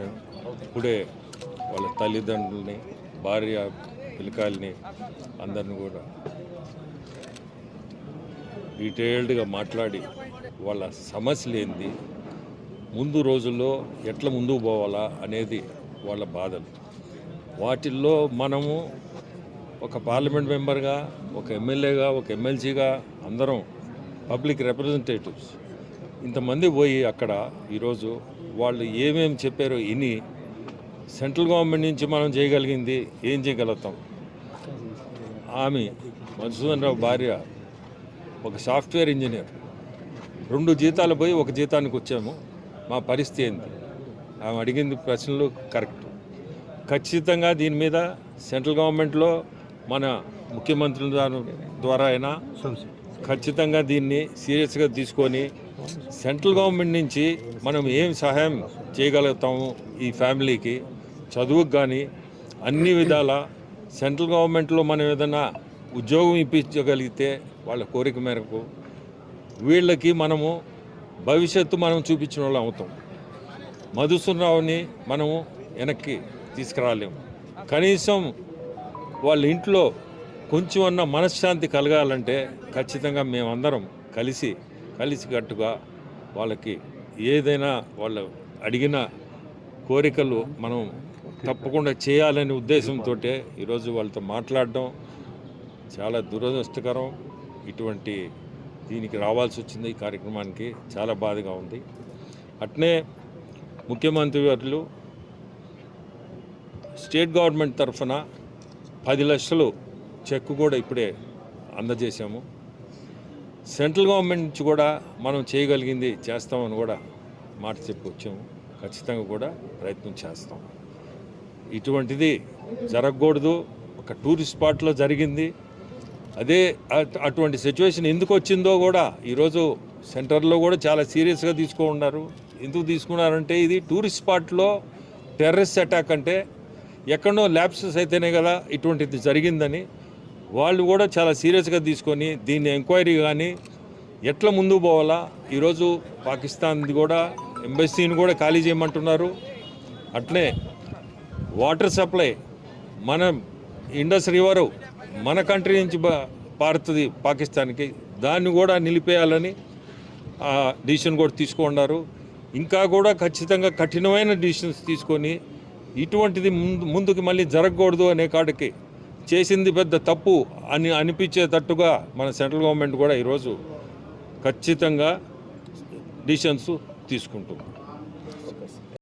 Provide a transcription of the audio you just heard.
వచ్చాను ఇప్పుడే వాళ్ళ తల్లిదండ్రుల్ని భార్య పిలకాయల్ని అందరిని కూడా డీటెయిల్డ్గా మాట్లాడి వాళ్ళ సమస్యలు ఏంది ముందు రోజుల్లో ఎట్లా ముందుకు పోవాలా అనేది వాళ్ళ బాధలు. వాటిల్లో మనము ఒక పార్లమెంట్ మెంబర్గా ఒక ఎమ్మెల్యేగా ఒక ఎమ్మెల్సీగా అందరం పబ్లిక్ రిప్రజెంటేటివ్స్. ఇంతమంది పోయి అక్కడ ఈరోజు వాళ్ళు ఏమేమి చెప్పారో ఇని సెంట్రల్ గవర్నమెంట్ నుంచి మనం చేయగలిగింది ఏం చేయగలుగుతాం? ఆమె మధుసూదన్ రావు భార్య ఒక సాఫ్ట్వేర్ ఇంజనీర్. రెండు జీతాలు పోయి ఒక జీతానికి వచ్చాము. మా పరిస్థితి ఏంది? ఆమె అడిగింది ప్రశ్నలు కరెక్ట్. ఖచ్చితంగా దీని మీద సెంట్రల్ గవర్నమెంట్లో మన ముఖ్యమంత్రుల ద్వారా- ద్వారా అయినా ఖచ్చితంగా దీన్ని సీరియస్గా తీసుకొని సెంట్రల్ గవర్నమెంట్ నుంచి మనం ఏం సహాయం చేయగలుగుతాము ఈ ఫ్యామిలీకి చదువుకు కానీ అన్ని విధాల సెంట్రల్ గవర్నమెంట్లో మనం ఏదైనా ఉద్యోగం ఇప్పించగలిగితే వాళ్ళ కోరిక మేరకు వీళ్ళకి మనము భవిష్యత్తు మనం చూపించిన వాళ్ళు అవుతాం. మధుసూనరావుని మనము వెనక్కి తీసుకురాలేము. కనీసం వాళ్ళ ఇంట్లో కొంచెం అన్న మనశ్శాంతి కలగాలంటే ఖచ్చితంగా మేమందరం కలిసి కలిసికట్టుగా వాళ్ళకి ఏదైనా వాళ్ళు అడిగిన కోరికలు మనం తప్పకుండా చేయాలనే ఉద్దేశంతో ఈరోజు వాళ్ళతో మాట్లాడడం చాలా దురదృష్టకరం. ఇటువంటి దీనికి రావాల్సి వచ్చింది ఈ కార్యక్రమానికి. చాలా బాధగా ఉంది. అట్నే ముఖ్యమంత్రి వర్యులు స్టేట్ గవర్నమెంట్ తరఫున పది లక్షలు చెక్ కూడా ఇప్పుడే అందజేశాము. సెంట్రల్ గవర్నమెంట్ నుంచి కూడా మనం చేయగలిగింది చేస్తామని కూడా మాట చెప్పుకొచ్చాము. ఖచ్చితంగా కూడా ప్రయత్నం చేస్తాం. ఇటువంటిది జరగకూడదు. ఒక టూరిస్ట్ స్పాట్లో జరిగింది. అదే అట్- అటువంటి సిచ్యువేషన్ ఎందుకు వచ్చిందో కూడా ఈరోజు సెంటర్లో కూడా చాలా సీరియస్గా తీసుకున్నారు. ఎందుకు తీసుకున్నారంటే ఇది టూరిస్ట్ స్పాట్లో టెర్రరిస్ట్ అటాక్ అంటే ఎక్కడో ల్యాబ్సెస్ అయితేనే కదా ఇటువంటిది జరిగిందని. వాళ్ళు కూడా చాలా సీరియస్గా తీసుకొని దీన్ని ఎంక్వైరీ కానీ ఎట్లా ముందుకు పోవాలా? ఈరోజు పాకిస్తాన్ది కూడా ఎంబసీని కూడా ఖాళీ చేయమంటున్నారు. అట్లే వాటర్ సప్లై మన ఇండస్ రివర్ మన కంట్రీ నుంచి పారుతుంది పాకిస్తాన్కి. దాన్ని కూడా నిలిపేయాలని ఆ డిసిషన్ కూడా తీసుకున్నారు. ఇంకా కూడా ఖచ్చితంగా కఠినమైన డిసిషన్స్ తీసుకొని ఇటువంటిది ముందు ముందుకు మళ్ళీ జరగకూడదు అనే కాడికి చేసింది పెద్ద తప్పు అని అనిపించేటట్టుగా మన సెంట్రల్ గవర్నమెంట్ కూడా ఈరోజు ఖచ్చితంగా డిసిషన్స్ తీసుకుంటుంది.